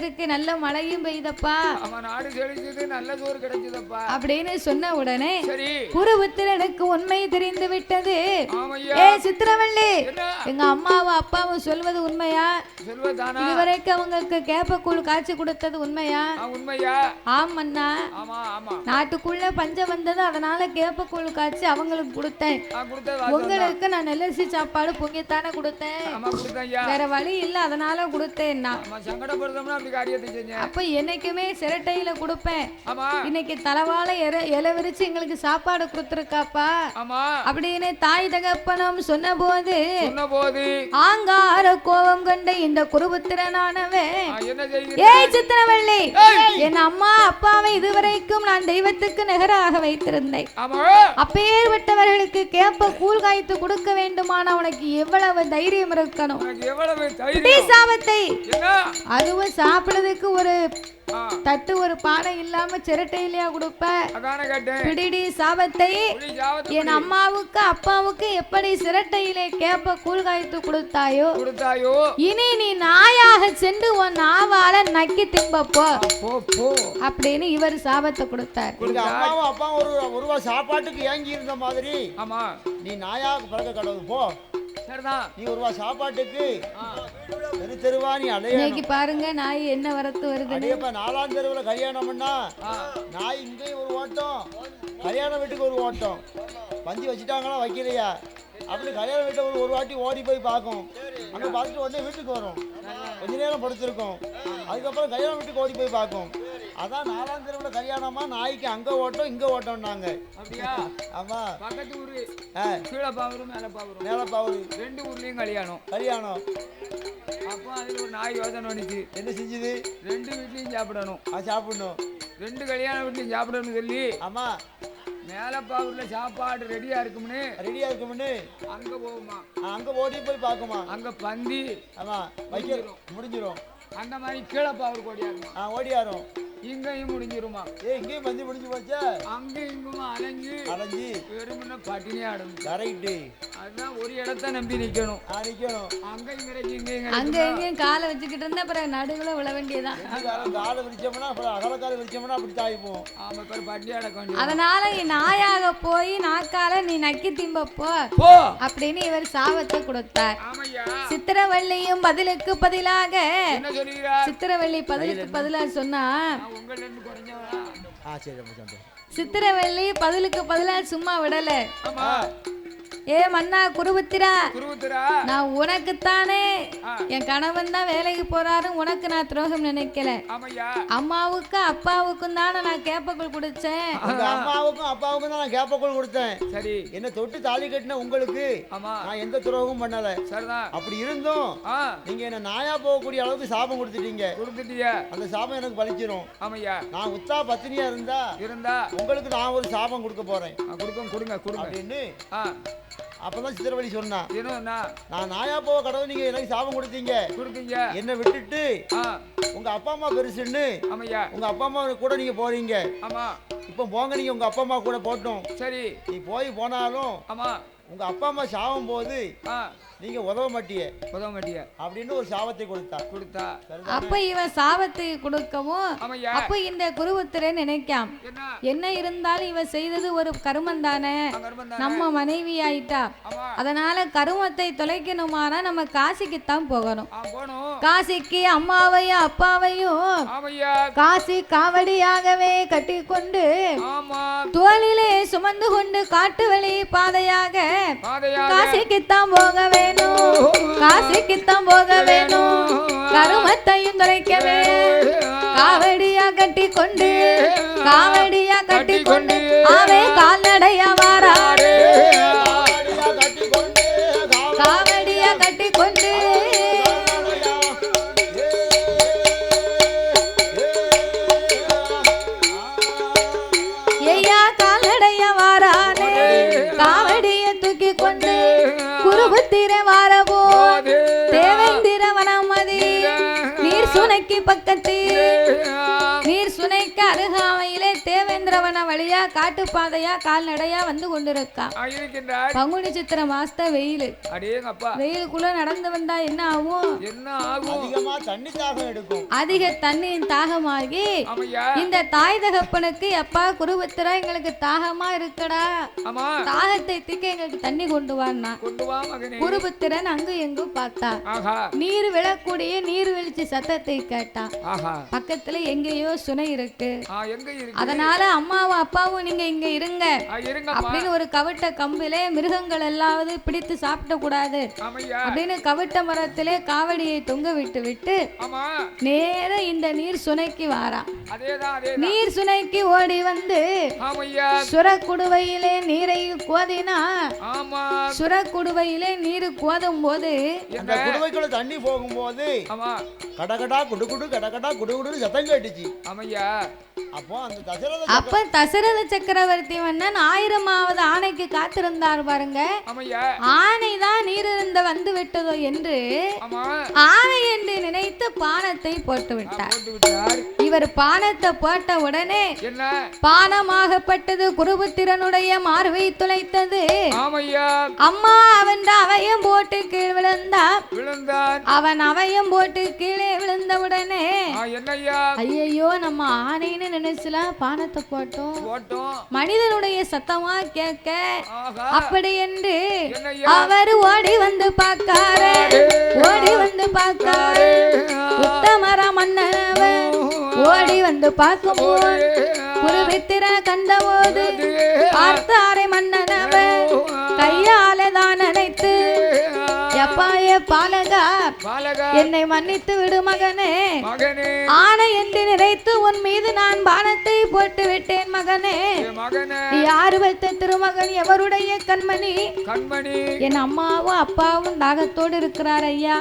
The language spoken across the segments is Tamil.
இருக்கு நல்ல மழையும் பெய்தப்பா. அவன் நாடு செழிச்சது நல்ல சோறு கிடைச்சதப்பா. அப்படின்னு சொன்ன உடனே சரி. குருபுத்திரனுக்கு உண்மை தெரிந்து விட்டது. ஏ சித்திரவள்ளி எங்க அம்மாவும் அப்பாவும் சொல்வது உண்மையா? இதுவரைக்கும் அவங்களுக்கு கேப்பக்கூழ் காய்ச்சி கொடுத்தது உண்மையா? உண்மையா? ஆமண்ணா ஆமா ஆமா. நாட்டுக்குள்ள பஞ்சம் வந்தது அதனால கேப்பக்கூழ் காய்ச்சி அவங்களுக்கு கொடுத்தேன். உங்களுக்கு நான் நெல்லரிசி சாப்பாடு பொங்கித்தானே கொடுத்தேன். வேற வழி இல்ல அதனால கொடுத்தேன் அப்படி காரியத்தை செஞ்சேன் அப்ப என்னைக்குமே சிரட்டையில கொடுப்பேன். ஆமா. இன்னைக்கு தலவாழ இல விரிச்சு எங்களுக்கு சாப்பாடு கொடுத்துருக்காப்பா. ஆமா. அப்படின்னு தாய் தகப்பனும் சொன்ன போது சொன்ன போது ஆங்கார கோபம் கொண்ட இந்த குருபுத்திரனானவன் ஏய் சித்திரவள்ளி என் அம்மா அப்பாவை இதுவரைக்கும் நான் தெய்வத்துக்கு நிகராக வைத்திருந்தேன். அப்பேற்பட்டவர்களுக்கு கேப்ப கூழ் காய்த்து கொடுக்க வேண்டுமான உனக்கு எவ்வளவு தைரியம் இருக்கணும்? எவ்வளவு தைரியம்? சாபத்தை அதுவும் சாப்பிடுறதுக்கு ஒரு தட்டு ஒரு பானை இல்லாம சிரட்டையிலயா கொடுப்ப? பிடிடி சாபத்தை என் அம்மாவுக்கு அப்பாவுக்கு எப்படி சிரட்டையிலே கேப்ப கூழ் காய்த்து கொடுத்தாயோ? கொடுத்தாயோ? இனி நீ நாயாக சென்று உன் நாவால நக்கி திம்பப்போ. போ போ அப்படின்னு இவர் சாபத்தை கொடுத்தார். அம்மாவும் அப்பாவும் ஒரு ஒரு ரூபா சாப்பாட்டுக்கு ஏங்கி இருந்த மாதிரி. ஆமா. நீ நாயாக பிறக்க கடவுள் போ. நீ சாப்பாட்டுக்கு தெரு தெருவா நீ அலைய இன்னைக்கு பாருங்க நாய் என்ன வரத்து அடையப்ப நாலாம் தெருவில் கல்யாணம் பண்ணா நாய் இங்கேயும் ஒரு ஓட்டம். கல்யாண வீட்டுக்கு ஒரு ஓட்டம். பந்தி வச்சுட்டாங்களா? வைக்கலையா? அப்படி கல்யாண வீட்டை ஒரு ஒரு வாட்டி ஓடி போய் பார்க்கும். அங்கே பார்த்துட்டு உடனே வீட்டுக்கு வரும். கொஞ்ச நேரம் படுத்திருக்கும். அதுக்கப்புறம் கல்யாண வீட்டுக்கு ஓடி போய் பார்க்கும். அதான் நாலாம் தெருவில் கல்யாணமா? நாய்க்கு அங்கே ஓட்டம் இங்கே ஓட்டம்னாங்க. அப்படியா? ஆமாம் பக்கத்து ஊரு. கீழே பாவரும் மேல மேலப்பாவூர் ரெண்டு ஊர்லயும் கல்யாணம். கல்யாணம். அப்போ அதுல ஒரு நாய் யோசனை வந்துச்சு என்ன செஞ்சுது? ரெண்டு வீட்லயும் சாப்பிடணும். அது சாப்பிடணும். ரெண்டு கல்யாண வீட்லயும் சாப்பிடணும்னு சொல்லி. ஆமாம் மேலப்பாவூர்ல சாப்பாடு ரெடியா இருக்கும்னு. ரெடியாக இருக்கும்னு. அங்க போகுமா அங்கே ஓடி போய் பார்க்குமா? அங்க பந்தி ஆமாம் வைக்க முடிஞ்சிரும். அந்த மாதிரி கீழே பாவூர் கொடியா இருக்கும் ஆ ஓடியாரும். இங்கேயும் முடிஞ்சிருமா? ஏ இங்கேயும் பந்தி முடிஞ்சு போச்சா? அங்க இங்குமா? அலைஞ்சு. அலைஞ்சி. வெறுமன பட்டினியா கரெக்டு அதுதான் ஒரு இடத்த நம்பி நிக்கணும். ஆ நிற்கணும் அங்க இங்க இங்க அங்க எங்கேயும் காலை வச்சுக்கிட்டு இருந்தா அப்புறம் நடுவுல விழ வேண்டியதான் காலை விரிச்சோம்னா அப்புறம் அகலக்காலை விரிச்சோம்னா அப்படி தாய்ப்போம் ஆமா இப்ப பட்டி அடக்க வேண்டியது அதனால நீ நாயாக போய் நாக்கால நீ நக்கி திம்பப்போ போ. அப்படின்னு இவர் சாபத்தை கொடுத்தார். சித்திரவள்ளியும் பதிலுக்கு பதிலாக சித்திரவள்ளி பதிலுக்கு பதிலா சொன்னா சித்திரவள்ளி பதிலுக்கு பதிலா சும்மா விடல. ஆமா. ஏ மன்னா குருபத்திரா. நான் உனக்குத்தானே. என் கணவன் தான் வேலைக்கு போறாரு உனக்கு நான் துரோகம் நினைக்கல. அம்மாவுக்கு அப்பாவுக்கும் தானே நான் கேப்பக்குள் குடிச்சேன். அம்மாவுக்கும் அப்பாவுக்கும் தான் நான் கேப்பக்குள் கொடுத்தேன். சரி. என்ன தொட்டு தாலி கட்டின உங்களுக்கு நான் எந்த துரோகமும் பண்ணல. சரிதான் அப்படி இருந்தும் நீங்க என்ன நாயா போகக்கூடிய அளவுக்கு சாபம் கொடுத்துட்டீங்க. கொடுத்துட்டியா. அந்த சாபம் எனக்கு பலிச்சிரும். ஆமையா. நான் உத்தா பத்தினியா இருந்தா இருந்தா. உங்களுக்கு நான் ஒரு சாபம் கொடுக்க போறேன். ஆ, கொடுங்க கொடுங்க. அப்படின்னு அப்பதான் சித்திரவழி சொன்னான் என்னன்னா நான் நாயா போக கடவுள் நீங்க எனக்கு சாபம் கொடுத்தீங்க? கொடுத்தீங்க. என்னை விட்டுட்டு உங்க அப்பா அம்மா பெருசுன்னு ஆமையா உங்க அப்பா அம்மா கூட நீங்க போறீங்க. ஆமா. இப்போ போங்க நீங்க உங்க அப்பா அம்மா கூட போட்டோம் சரி. நீ போய் போனாலும் ஆமா. உங்க அப்பா அம்மா சாவும் போது நீங்க உதவ மாட்டியே. உதவ மாட்டியா. அப்படின்னு ஒரு சாபத்தை கொடுத்தா. கொடுத்தா. அப்ப இவன் சாபத்தை கொடுக்கவும் அப்ப இந்த குருபத்திரன் நினைக்காம். என்ன? இருந்தாலும் இவன் செய்தது ஒரு கருமம் தானே? நம்ம மனைவி ஆயிட்டா. அதனால கருமத்தை தொலைக்கணுமானா நம்ம காசிக்குத்தான் போகணும். ஆ போணும் காசிக்கு அம்மாவையும் அப்பாவையும் காசி காவடியாகவே கட்டி கொண்டு ஆமா. தோளிலே சுமந்து கொண்டு காட்டு வழி பாதையாக பாதையா காசிக்குத்தான் போக வேணும். காசிக்குத்தான் போக வேணும். கருமத்தையும் தொலைக்கவே காவடியா கட்டி கொண்டு காவடியா கட்டி கொண்டு ஆவே காட்டு பாதையா கால்நடையா வந்து கொண்டிருக்கான் பங்குனி சித்திர மாசத்த வெயில். அடேங்கப்பா. வெயிலுக்குள்ள நடந்து வந்தா என்ன ஆகும்? என்ன ஆகும்? அதிகமா தண்ணி தாகம் எடுக்கும். அதிக தண்ணியின் தாகமாகி இந்த தாய் தகப்பனுக்கு அப்பா குருபத்திரா எங்களுக்கு தாகமா இருக்குடா. ஆமா. தாகத்தை தீக்க எங்களுக்கு தண்ணி கொண்டு வான்னா. கொண்டு வா மகனே. குருபத்திரன் அங்கும் எங்கும் பார்த்தா ஆஹா. நீர் விழக்கூடிய நீர்வீழ்ச்சி சத்தத்தை கேட்டான் ஆஹா. பக்கத்துல எங்கேயோ சுனை இருக்கு. ஆ எங்க இருக்கு? அதனால அம்மாவும் அப்பாவும் நீங்க இங்க இருங்க. அப்படின்னு ஒரு கவிட்ட கம்பிலே மிருகங்கள் எல்லாவது பிடித்து சாப்பிட கூடாது. அப்படின்னு கவிட்ட மரத்திலே காவடியை தொங்க விட்டு விட்டு ஆமா. நேர இந்த நீர் சுனைக்கு வாரா. நீர் சுனைக்கு ஓடி வந்து சுரக்குடுவையிலே நீரை கோதினா ஆமா. சுரக்குடுவையிலே நீர் கோதும் போது அந்த குடுவைக்குள்ள தண்ணி போகும்போது ஆமா. கடகடா குடு குடு கடகடா குடு குடுன்னு சத்தம் கேட்டுச்சு. அப்போ அந்த தசரத அப்ப தசரத சக்கரவர்த்தி மன்னன் ஆயிரமாவது ஆணைக்கு காத்திருந்தார் பாருங்க. ஆணைதான் நீரிருந்த வந்து விட்டதோ என்று ஆணை என்று நினைத்து பானத்தை போட்டு விட்டார். இவர் பானத்தை போட்ட உடனே பானமாகப்பட்டது குருபுத்திரனுடைய மார்பை துளைத்தது. அம்மா அவன் அவையும் போட்டு கீழ் விழுந்தா விழுந்தான் அவன் அவையும் போட்டு கீழே விழுந்த உடனே ஐயையோ நம்ம ஆணைன்னு நினைச்சுலாம் பானத்தை போட்டோம். மனிதனுடைய சத்தமா கேட்க அப்படி என்று அவர் ஓடி வந்து பார்க்காரு. ஓடி வந்து பார்க்காரு. உத்தமர மன்னவன் ஓடி வந்து பார்க்கும்போது குருவித்திர கண்டபோது பார்த்தாரை மன்னனவன். கையாலே தான் எப்பாயே பாலகா பாலகா. என்னை மன்னித்து விடு மகனே. ஆணை என்று நினைத்து உன் மீது நான் பானத்தை போட்டு விட்டேன் மகனே. யாரு வைத்த திருமகன் எவருடைய கண்மணி? கண்மணி. என் அம்மாவும் அப்பாவும் தாகத்தோடு இருக்கிறார் ஐயா.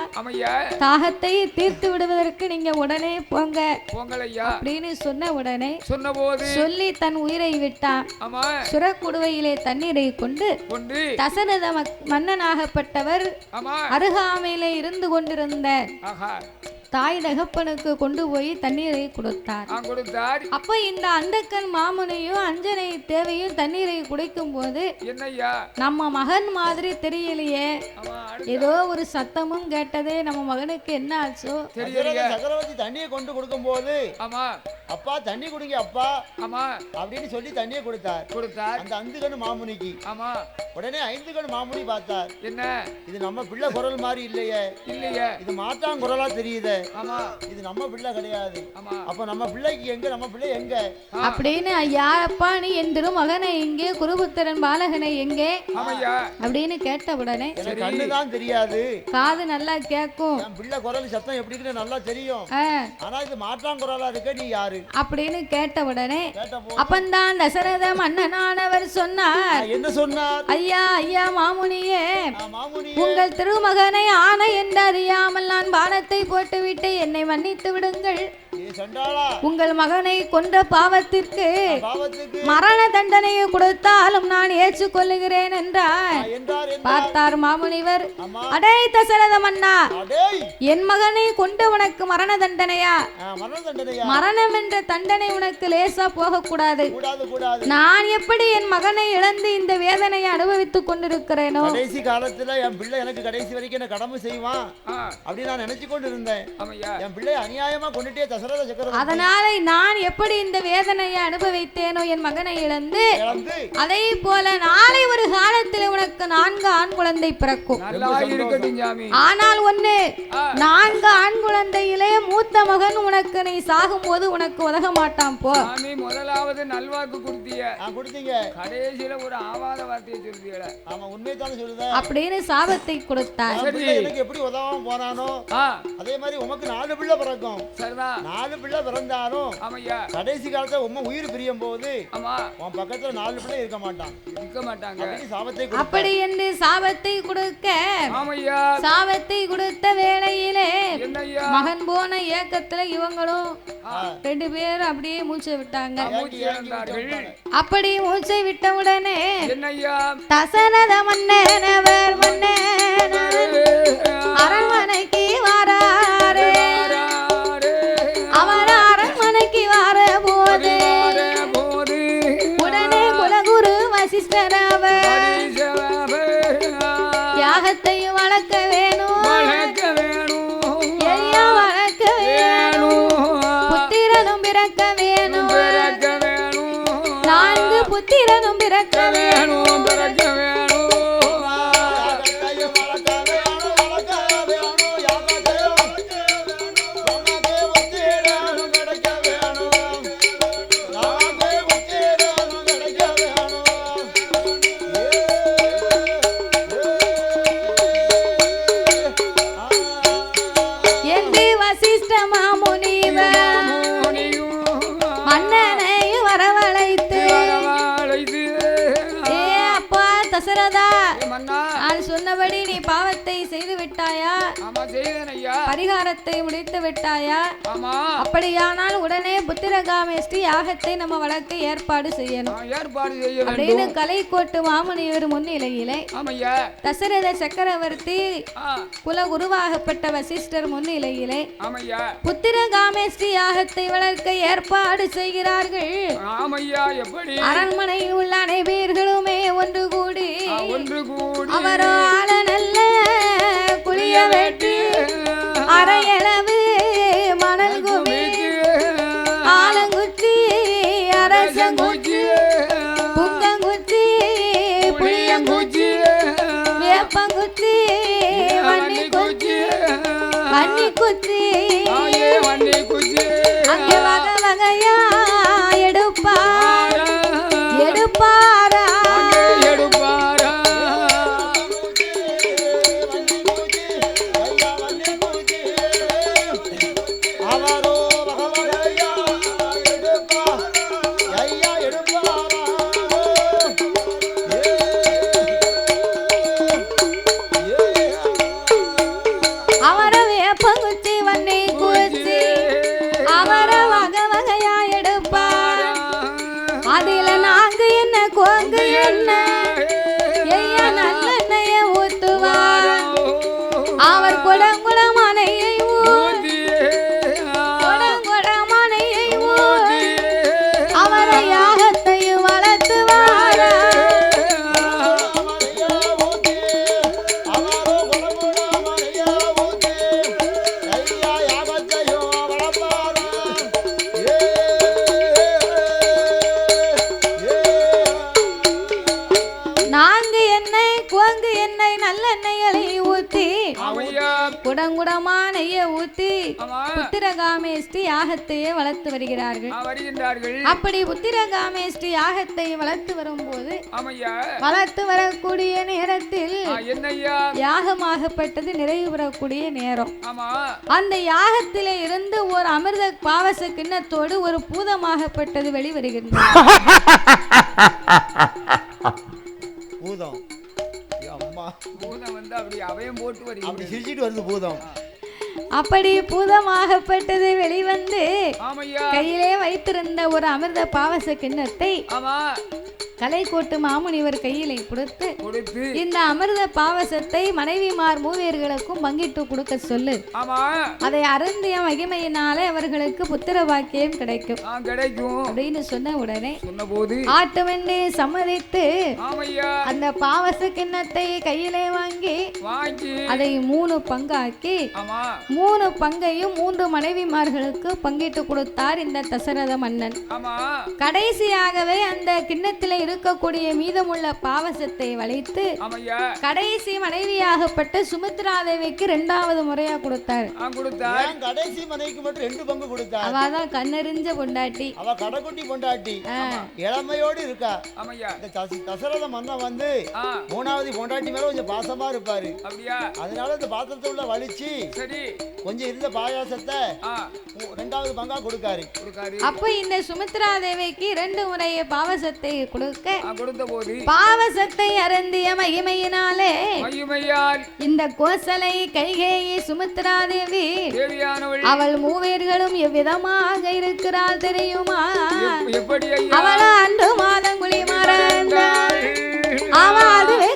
தாகத்தை தீர்த்து விடுவதற்கு நீங்க உடனே போங்க. அப்படின்னு சொன்ன உடனே சொல்லி தன் உயிரை விட்டான். சுரக்குடுவையிலே தண்ணீரை கொண்டு தசரத மன்னனாகப்பட்டவர் ஆமா. அருகாமையிலே இருந்து கொண்டிருந்த தாய் தகப்பனுக்கு கொண்டு போய் தண்ணீரை கொடுத்தார். அப்ப இந்த அந்தக்கன் மாமுனியும் அஞ்சனை தேவையும் தண்ணீரை குடிக்கும் போது என்னய்யா? நம்ம மகன் மாதிரி தெரியலையே. ஏதோ ஒரு சத்தமும் கேட்டதே நம்ம மகனுக்கு என்ன ஆச்சோ? சக்கரவர்த்தி தண்ணியை கொண்டு கொடுக்கும்போது ஆமா. அப்பா தண்ணி குடிங்க அப்பா. ஆமா. அப்படின்னு சொல்லி தண்ணியை கொடுத்தார். கொடுத்தார். அந்த அஞ்சு கண்ணு மாமுனிக்கு. ஆமா. உடனே ஐந்து கண்ணு மாமுனி பார்த்தார். என்ன? இது நம்ம பிள்ளை குரல் மாதிரி இல்லையே. இல்லையே. இது மாட்டான் குரலா தெரியுதே. ஆமா. இது நம்ம பிள்ளை கிடையாது. அப்ப நம்ம பிள்ளைக்கு எங்க நம்ம பிள்ளை எங்க? அப்படின்னு யாரப்பா நீ என் திருமகனை எங்கே குருபுத்திரன் பாலகனை எங்கே? அப்படின்னு கேட்ட உடனே கண்ணுதான் தெரியாது. காது நல்லா கேட்கும் பிள்ளை குரல் சத்தம் எப்படி நல்லா தெரியும். ஆனா இது மாட்டான் குரலா இருக்க நீ யாரு? அப்படின்னு கேட்ட உடனே அப்பந்தான் தசரத மன்னனானவர் சொன்னார். என்ன சொன்னார்? ஐயா ஐயா மாமுனியே உங்கள் திருமகனை ஆணை என்று அறியாமல் நான் பானத்தை விட்டு என்னை மன்னித்து விடுங்கள் உங்கள் மகனை கொன்ற பாவத்திற்கு பாவத்துக்கு மரண தண்டனையை கொடுத்தாலும் நான் ஏற்றுக்கொள்ளுகிறேன் என்றார். பார்த்தார் மாமுனிவர். அடே தசரத மன்னா என் மகனை கொண்டு உனக்கு மரண தண்டனையா? ஆ, மரண தண்டனையா? மரணம் என்ற தண்டனை உனக்கு லேசா போகக்கூடாது. கூடாது கூடாது. நான் எப்படி என் மகனை இழந்து இந்த வேதனையை அனுபவித்துக் கொண்டிருக்கிறேனோ? கடைசி காலத்துல என் பிள்ளை எனக்கு கடைசி வரைக்கும் என்ன கடமை செய்வான்? ஆ. அப்படின்னு நான் நினைச்சு கொண்டு இருந்தேன் ஆமையா என் பிள்ளை அநியாயமா கொண்டுட்டே தசரத அதனால நான் எப்படி இந்த வேதனையை அனுபவித்தேனோ என் மகனை இழந்து அதே போல நாளை ஒரு காலத்தில் உனக்கு நான்கு ஆண் குழந்தை பிறக்கும். ஆனால் ஒண்ணு. நான்கு ஆண் குழந்தையிலே மூத்த மகன் உனக்கு நீ சாகும்போது உனக்கு உதக மாட்டான் போ. முதலாவது நல்வாக்கு கொடுத்தீங்க. நான் கொடுத்தீங்க. கடைசியில ஒரு ஆவாத வார்த்தையை சொல்றீங்களே. ஆமா உண்மையை தானே சொல்லுத. அப்படின்னு சாபத்தை கொடுத்தார். எனக்கு எப்படி உதவாம போனானோ அதே மாதிரி உமக்கு நாலு பிள்ளை பிறக்கும். சரிதான். நாலு பிள்ளை பிறந்தாலும் ஆமையா? கடைசி காலத்துல உண்மை உயிர் பிரியும் போது ஆமா. உன் பக்கத்துல நாலு பிள்ளை இருக்க மாட்டான். இருக்க மாட்டாங்க. சாபத்தை. அப்படி என்று சாபத்தை கொடுக்க ஆமையா? சாபத்தை கொடுத்த வேளையிலே என்னய்யா மகன் போன ஏக்கத்துல இவங்களும் ரெண்டு பேரும் அப்படியே மூச்சை விட்டாங்க. அப்படி மூச்சை விட்ட உடனே என்னய்யா தசரத மன்னனவர் மன்னனர் அரண்மனைக்கு வராரு. பரிகாரத்தை முடித்து விட்டாயா? அப்படியானால் உடனே புத்திரகாமேஷ்டி யாகத்தை நம்ம வளர்க்க ஏற்பாடு செய்யணும். அப்படின்னு வேண்டும் கலைக்கோட்டு மாமுனிவர் முன்னிலையிலே தசரத சக்கரவர்த்தி குல குருவாகப்பட்ட வசிஷ்டர் முன்னிலையிலே புத்திரகாமேஷ்டி யாகத்தை வளர்க்க ஏற்பாடு செய்கிறார்கள். அரண்மனையில் உள்ள அனைவர்களுமே ஒன்று கூடி ஆ, ஒன்று கூடி. அவரோ ஆள நல்ல குளிய வெட்டி. அரையளவு மணல் குமி ஆலங்குச்சி அரசங்குச்சி புங்கங்குச்சி புளியங்குச்சி வேப்பங்குச்சி வன்னிக்குச்சி வன்னிக்குச்சி யாகத்தையே வளர்த்து வருகிறார்கள். வருகின்றார்கள். அப்படி புத்திரகாமேஷ்டி யாகத்தை வளர்த்து வரும்போது வளர்த்து வரக்கூடிய நேரத்தில் யாகமாகப்பட்டது நிறைவு பெறக்கூடிய நேரம். ஆமா. அந்த யாகத்திலே இருந்து ஒரு அமிர்த பாவச கிண்ணத்தோடு ஒரு பூதமாகப்பட்டது வெளிவருகின்றது. பூதம். ஏ அம்மா பூதம் வந்து அப்படி அவையம் போட்டு அப்படி வருகிறது சிரிச்சிட்டு வருது பூதம். அப்படி பூதமாகப்பட்டது வெளிவந்து கையிலே வைத்திருந்த ஒரு அமிர்த பாவச கிண்ணத்தை கலைக்கோட்டு மாமுனிவர் கையிலே கொடுத்து இந்த அமிர்த பாவசத்தை மனைவிமார் மூவியர்களுக்கும் பங்கிட்டு கொடுக்க சொல்லு. அதை அருந்திய மகிமையினாலே அவர்களுக்கு புத்திர பாக்கியம் கிடைக்கும். அப்படின்னு சொன்ன உடனே ஆட்டுவண்டி சம்மதித்து அந்த பாவச கிண்ணத்தை கையிலே வாங்கி அதை மூணு பங்காக்கி மூணு பங்கையும் மூன்று மனைவிமார்களுக்கு பங்கிட்டு கொடுத்தார் இந்த தசரத மன்னன். கடைசியாகவே அந்த கிண்ணத்தில் இருக்கக்கூடிய மீதமுள்ள பாவசத்தை வளைத்து கடைசி மனைவியாகப்பட்ட சுமித்ரா தேவிக்கு ரெண்டாவது முறையா கொடுத்தார். ஆ கொடுத்தா ஏன் கடைசி மனைவிக்கு மட்டும் ரெண்டு பங்கு கொடுத்தா அவதான் கண்ணெறிஞ்ச பொண்டாட்டி. அவ கடைக்குட்டி பொண்டாட்டி. இளமையோடு இருக்கா? ஆமையா. இந்த தச- தசரத மன்னன் வந்து மூணாவது பொண்டாட்டி மேல கொஞ்சம் பாசமா இருப்பாரு. அப்படியா. அதனால இந்த பாத்திரத்தை உள்ள வலிச்சு சரி. கொஞ்சம் இருந்த பாயாசத்தை ரெண்டாவது பங்கா கொடுக்காரு. கொடுக்காரு. அப்ப இந்த சுமித்ரா தேவிக்கு இரண்டு முறைய பாவசத்தை கொடுக்க ஆ கொடுத்த போது பாவசத்தை அருந்திய மகிமையினாலே இந்த கோசலை கைகேயி சுமித்ரா தேவி அவள் மூவேர்களும் எவ்விதமாக இருக்கிறாள் தெரியுமா? அவள அன்று மாதம் குழி மறந்தாள் அவ அதுவே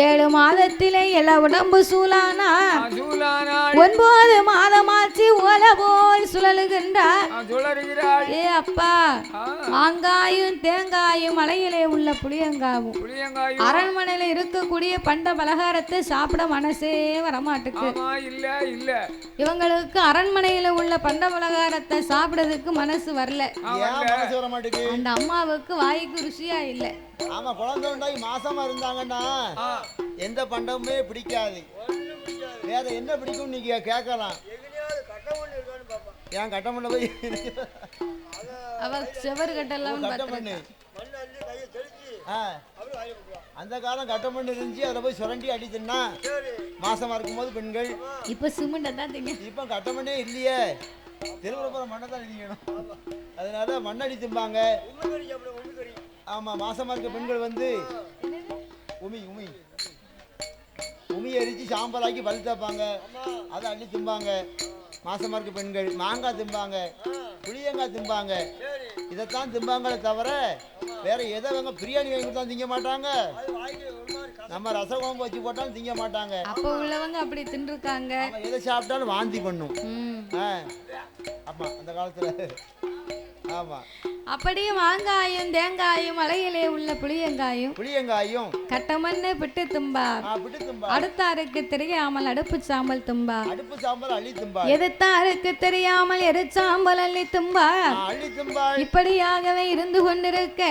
ஏழு மாதத்திலே இள உடம்பு சூலானா? ஒன்பது மாதமாச்சு ஓல போல் சுழலுகின்றார் ஏ அப்பா மாங்காயும் தேங்காயும் மலையிலே உள்ள புளியங்காவும். புளியங்காயும். அரண்மனையில இருக்கக்கூடிய பண்ட பலகாரத்தை சாப்பிட மனசே வரமாட்டுக்கு. ஆமா இல்ல இல்ல. இவங்களுக்கு அரண்மனையில உள்ள பண்ட பலகாரத்தை சாப்பிடறதுக்கு மனசு வரல. அந்த அம்மாவுக்கு வாய்க்கு ருசியா இல்ல. ஆமா குழந்தை உண்டாகி மாசமா இருந்தாங்கன்னா எந்த பண்டமுமே பிடிக்காது. வேற என்ன பிடிக்கும் நீங்க கேட்கலாம். ஏன் கட்டமண்ட போய் அவ செவரு கட்டெல்லாம் கட்டமண்ணு ஆ. அந்த காலம் கட்டமண்ணு இருந்துச்சு அதில் போய் சுரண்டி அடிச்சுன்னா மாசமா இருக்கும்போது பெண்கள் இப்ப சிமெண்ட தான் திங்க. இப்போ கட்டமண்ணே இல்லையே. திருவிழா மண்ணை தான் அடிக்கணும். அதனால மண்ணடி திம்பாங்க ஆமா மாசமா இருக்க பெண்கள் வந்து உமி உமி. உமி எரிச்சு சாம்பலாக்கி பல் தேப்பாங்க அதை அள்ளி திம்பாங்க. மாசமா இருக்க பெண்கள் மாங்காய் திம்பாங்க. புளியங்காய் திம்பாங்க. இதைத்தான் திம்பாங்களே தவிர வேற எதை அவங்க பிரியாணி வாங்கி கொடுத்தா திங்க மாட்டாங்க. நம்ம ரச குழம்பு வச்சு போட்டாலும் திங்க மாட்டாங்க. அப்ப உள்ளவங்க அப்படி தின்றுருக்காங்க. எதை சாப்பிட்டாலும் வாந்தி பண்ணும். ஆமா அந்த காலத்துல. ஆமா. அப்படியே மாங்காயும் தேங்காயும் மலையிலே உள்ள புளியங்காயும் புளியங்காயும். கட்டமண்ணு பிட்டு தும்பா. அடுத்தாருக்கு தெரியாமல் அடுப்பு சாம்பல் தும்பா. அடுப்பு சாம்பல் அள்ளி தும்பா. எதிர்த்தாருக்கு தெரியாமல் எரிச்சாம்பல் அள்ளி தும்பா. இப்படியாகவே இருந்து கொண்டிருக்க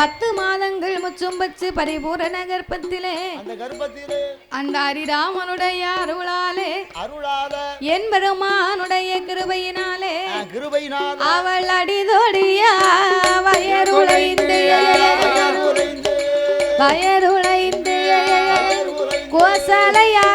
பத்து மாதங்கள் முச்சும் பச்சு பரிபூரண கர்ப்பத்திலே. அந்த கர்ப்பத்திலே அந்த அரிராமனுடைய அருளாலே அருளால என் பெருமானுடைய கிருபையினாலே கிருபையினால அவள் அடிதொடியா வயருளைந்து. வயருளைந்து. வயர்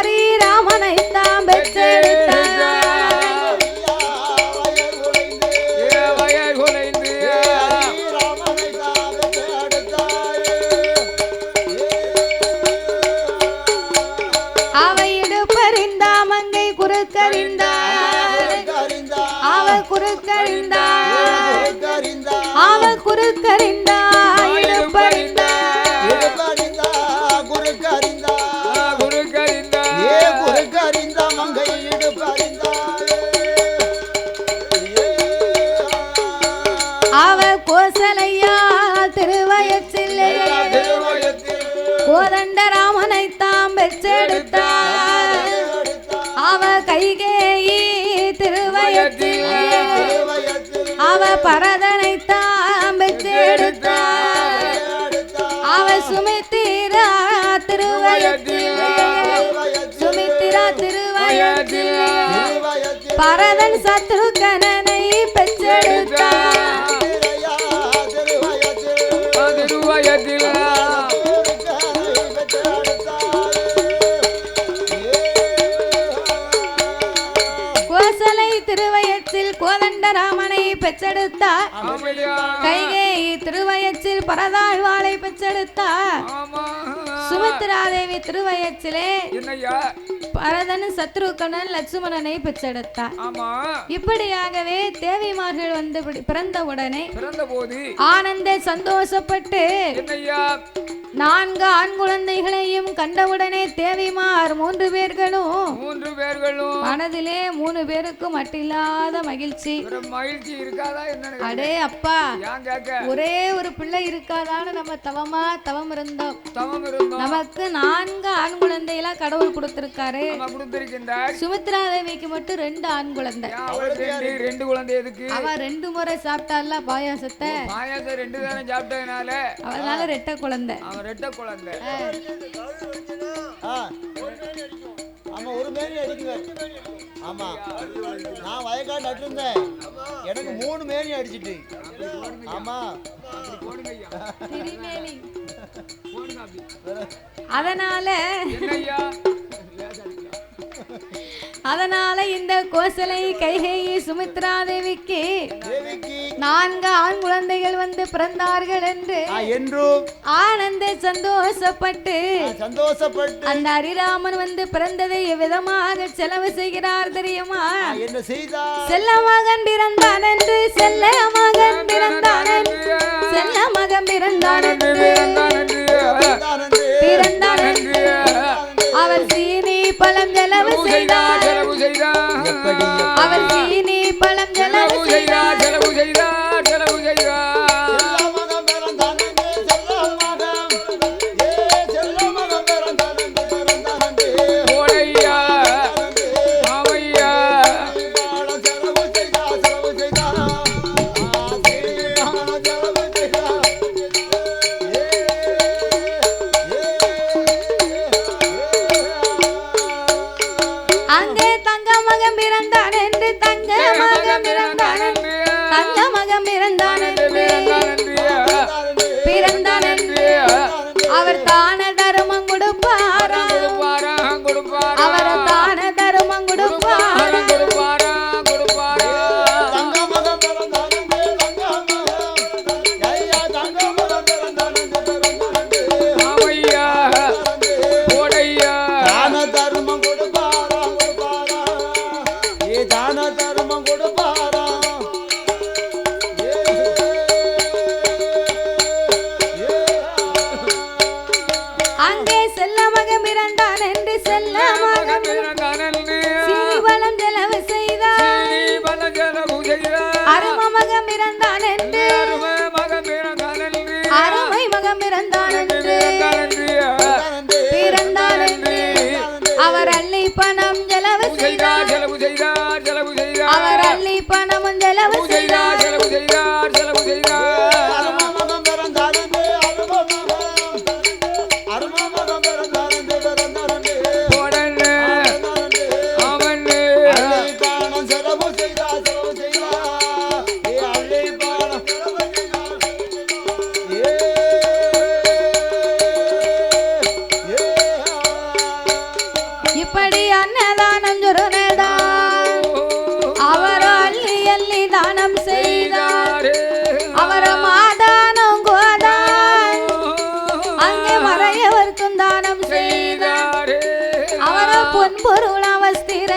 திருவயத்தில் பரதாழ்வாளை பெற்றெடுத்தார் ஆமா. சுமித்ராதேவி திருவயச்சிலே பரதன் சத்ருகனன் லட்சுமணனை பெற்றெடுத்தார் இப்படியாகவே தேவிமார்கள் வந்து பிறந்த போது? ஆனந்த சந்தோஷப்பட்டு நான்கு ஆண் குழந்தைகளையும் கண்டவுடனே தேவிமார் மூன்று பேர்களும் மூன்று பேர்களும் மனதிலே மூணு பேருக்கும் மட்டில்லாத மகிழ்ச்சி. ஒரு மகிழ்ச்சி இருக்காதா என்னன்னு அடே அப்பா ஏன் கேட்க? ஒரே ஒரு பிள்ளை இருக்காதான்னு நம்ம தவமா தவம் இருந்தோம். தவம் இருந்தோம். நமக்கு நான்கு ஆண் குழந்தைகளா கடவுள் கொடுத்திருக்காரு. சுமித்ரா தேவிக்கு மட்டும் ரெண்டு ஆண் குழந்தை. ரெண்டு ரெண்டு குழந்தை எதுக்கு? அவ ரெண்டு முறை சாப்பிட்டால பாயாசத்தை. பாயாசம் ரெண்டு தானே சாப்பிட்டதுனால? அதனால ரெட்டை குழந்தை. அவன் ரெட்ட குழந்தை. ஆ. ஆமா ஒரு மேனி அடிக்குவேன் ஆமா. நான் வயக்காடு நட்டிருந்தேன். எனக்கு மூணு மேனி அடிச்சிட்டு. ஆமா. அதனால என்னய்யா? அதனால இந்த கோசலை கைகேயி சுமித்ரா தேவிக்கு நான்கு ஆண் குழந்தைகள் வந்து பிறந்தார்கள் என்று என்றும் ஆனந்த சந்தோஷப்பட்டு சந்தோஷப்பட்டு. அந்த ஹரிராமன் வந்து பிறந்ததை எவ்விதமாக செலவு செய்கிறார் தெரியுமா? என்ன செய்தார்? செல்ல மகன் பிறந்தான் என்று செல்ல மகன் பிறந்தான் செல்ல மகன் பிறந்தான் என்று. பிறந்தான் என்று, பிறந்தான் என்று. அவர் சீனி பழம் செலவு செய்தார். செலவு செய்தார் எப்படி? அவர் சீனி பழம் செலவு செய்தார். செலவு செய்தார் செலவு செய்தார் தங்க மகன் பிறந்தான் அவர் தான தருமம் கொடுப்பாரா? அவர் தான தருமம் கொடுப்பாரா? அவர் பொன்பொருள்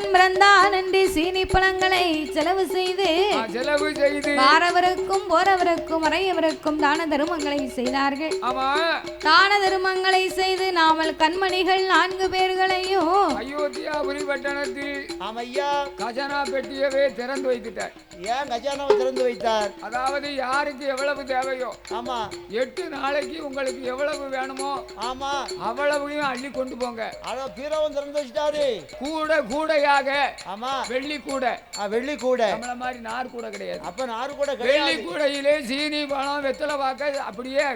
மகன் பிறந்தான் என்று சீனி பழங்களை செலவு செய்து செலவு செய்து. வாரவருக்கும் போறவருக்கும் மறையவருக்கும் தான தருமங்களை செய்தார்கள். தான தருமங்களை செய்து நாமல் கண்மணிகள் நான்கு பேர்களையும் அயோத்தியாபுரி பட்டணத்தில் ஆமையா கஜனா பெட்டியவே திறந்து வைத்துட்டார். ஏன் கஜானாவை திறந்து வைத்தார்? அதாவது யாருக்கு எவ்வளவு தேவையோ? ஆமா. எட்டு நாளைக்கு உங்களுக்கு எவ்வளவு வேணுமோ? ஆமா. அவ்வளவையும் அள்ளி கொண்டு போங்க. ஆனா பீரவன் திறந்து வச்சுட்டாரு. கூட கூடையாக ஆமா. வெள்ளி கூடை. வெள்ளி கூட. நம்மள மாதிரி நார் கூட கிடையாது. அப்ப நாறு கூட வெள்ளி கூடையிலே சீனி பழம் வெத்தலை பாக்க அப்படியே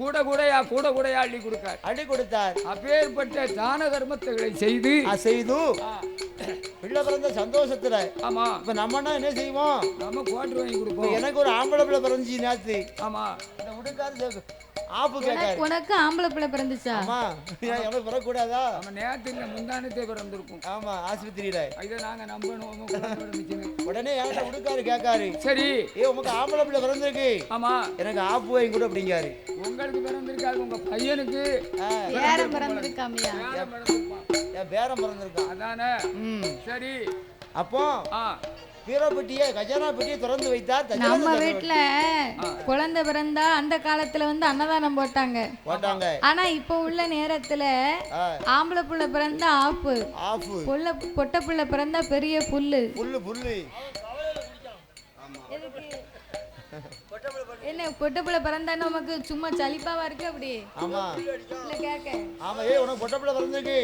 கூட கூடையா கூட கூடையா அள்ளி கொடுக்கார். அடி கொடுத்தார். அப்பேற்பட்ட தான தர்மத்துகளை செய்து செய்து ஆ, பிள்ளை பிறந்த சந்தோஷத்துல. ஆமா. இப்ப நம்மனா என்ன செய்வோம்? நம்ம கோட்டு வாங்கி கொடுப்போம். எனக்கு ஒரு ஆம்பளை பிள்ளை பிறந்துச்சு நேத்து. ஆமா. இந்த சேர்க்கு. ஆப்பு கேட்காரு உனக்கு ஆம்பளை பிள்ளை பிறந்துச்சா? ஆமா. ஏன் எனக்கு பிறக்கூடாதா நம்ம நேரத்து இல்ல முந்தானத்தே பிறந்திருக்கும். ஆமா ஆஸ்பத்திரியில. இதை நாங்க நம்பணும். உடனே என்கிட்ட உடுக்காரு கேட்காரு சரி. ஏ உமக்கு ஆம்பளை பிள்ளை பிறந்திருக்கு. ஆமா. எனக்கு ஆப்பு வாங்கி கூட அப்படிங்காரு. உங்களுக்கு பிறந்திருக்காது உங்க பையனுக்கு. பேரம் பிறந்திருக்காமையா? பேரன் பிறந்திருக்கான். அதானே? ம். சரி. அப்போ ஆ. பீரப்பட்டியை கஜானா பெட்டியை திறந்து வைத்தார். தஜானா நம்ம வீட்ல குழந்தை பிறந்தா அந்த காலத்துல வந்து அன்னதானம் போட்டாங்க. போட்டாங்க. ஆனா இப்போ உள்ள நேரத்துல ஆம்பளை புள்ள பிறந்தா ஆப்பு. ஆப்பு. புள்ள பொட்டை புள்ள பிறந்தா பெரிய புல்லு. புல்லு புல்லு. என்ன பொட்டை புள்ள பிறந்தா நமக்கு சும்மா சலிப்பாவா இருக்கு அப்படி? ஆமா. இல்ல கேக்க ஆமா ஏய் உனக்கு பொட்டை பிள்ளை பிறந்திருக்கு.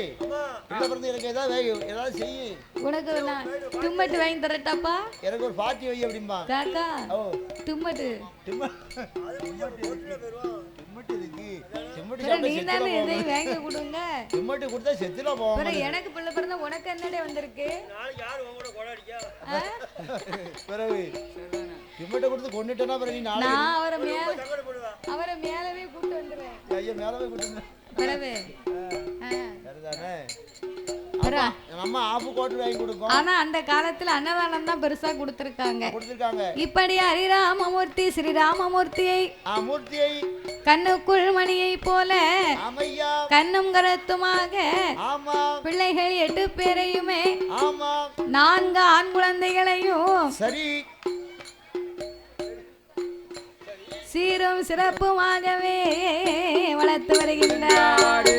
பிள்ளை பிறந்து எனக்கு ஏதாவது வேக ஏதாவது செய்யு. உனக்கு நான் தும்மட்டு வாங்கி தரட்டாப்பா? எனக்கு ஒரு பாத்தி வை அப்படிம்பா. காக்கா ஓ. தும்மட்டு டிம்மட்டு இருக்கு. நீ தானே வாங்கி கொடுங்க. டிம்மட்டு கொடுத்தா செத்துல எனக்கு பிள்ளை பிறந்தா உனக்கு என்னடே வந்திருக்கு? பிறகு. டிம்மட்டை கொடுத்து நீ நாளைக்கு நான் அவரை மேல அவரை மேலவே கூப்பிட்டு வந்துடுவேன் ஐயா மேலவே கூட்டு ஆ. சரிதானே? நம்ம கோட்டு வாங்கி கொடுக்கும். ஆனா அந்த காலத்துல அன்னதானம் தான் பெருசா கொடுத்திருக்காங்க. கொடுத்துருக்காங்க. இப்படி ஹரிராமமூர்த்தி ஸ்ரீராமமூர்த்தியை மூர்த்தியை கண்ணுக்குள் மணியை போல கண்ணும் கருத்துமாக பிள்ளைகள் எட்டு பேரையுமே நான்கு ஆண் குழந்தைகளையும் சரி. சீரும் சிறப்புமாகவே வளர்த்து வருகின்றார்.